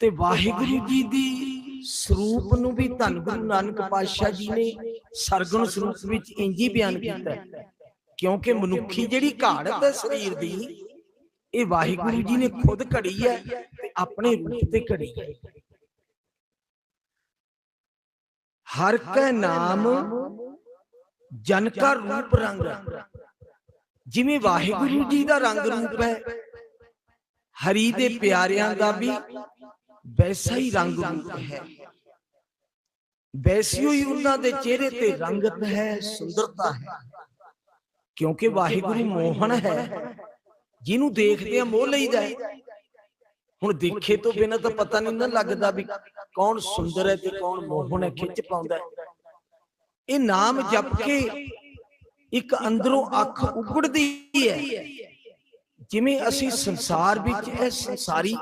ਤੇ ਵਾਹਿਗੁਰੂ ਜੀ ਦੀ ਸਰੂਪ ਨੂੰ ਵੀ ਧੰਨ ਗੁਰੂ ਨਾਨਕ ਪਾਤਸ਼ਾਹ ਜੀ ਨੇ ਸਰਗੁਣ ਸਰੂਪ ਵਿੱਚ ਇੰਜ ਹੀ ਬਿਆਨ ਕੀਤਾ ਕਿਉਂਕਿ ਮਨੁੱਖੀ ਜਿਹੜੀ ਘਾੜਤ ਹੈ ਸਰੀਰ ਦੀ, ਇਹ ਵਾਹਿਗੁਰੂ ਜੀ ਨੇ ਖੁਦ ਘੜੀ ਹੈ ਤੇ ਆਪਣੇ ਰੂਪ ਤੇ ਘੜੀ ਹੈ। ਹਰ ਕੈ ਨਾਮ, ਜਨ ਕਾ ਰੂਪ ਰੰਗ। ਜਿਵੇਂ ਵਾਹਿਗੁਰੂ ਜੀ ਦਾ ਰੰਗ ਰੂਪ ਹੈ, ਹਰੀ ਦੇ ਪਿਆਰਿਆਂ ਦਾ ਵੀ ਵੈਸਾ ਹੀ ਰੰਗ ਰੂਪ ਹੈ। ਵੈਸੀ ਹੀ ਉਹਨਾਂ ਦੇ ਚਿਹਰੇ ਤੇ ਰੰਗਤ ਹੈ ਸੁੰਦਰਤਾ ਹੈ। ਕਿਉਂਕਿ ਵਾਹਿਗੁਰੂ ਮੋਹਨ ਹੈ। ਜਿਹਨੂੰ ਦੇਖਦੇ ਆ ਮੋਹ ਲਈਦਾ ਹੈ ਹੁਣ ਦੇਖੇ ਤੋਂ ਬਿਨਾਂ ਤਾਂ ਪਤਾ ਨਹੀਂ ਨਾ ਲੱਗਦਾ ਵੀ ਕੌਣ ਸੁੰਦਰ ਹੈ ਤੇ ਕੌਣ ਮੋਹਨ ਹੈ ਖਿੱਚ ਪਾਉਂਦਾ ਹੈ। ਇਹ ਨਾਮ ਜਪ ਕੇ ਇੱਕ ਅੰਦਰੋਂ ਅੱਖ ਉਗੜਦੀ ਹੈ। ਜਿਵੇਂ ਅਸੀਂ ਸੰਸਾਰ ਵਿੱਚ ਇਹ ਸੰਸਾਰੀ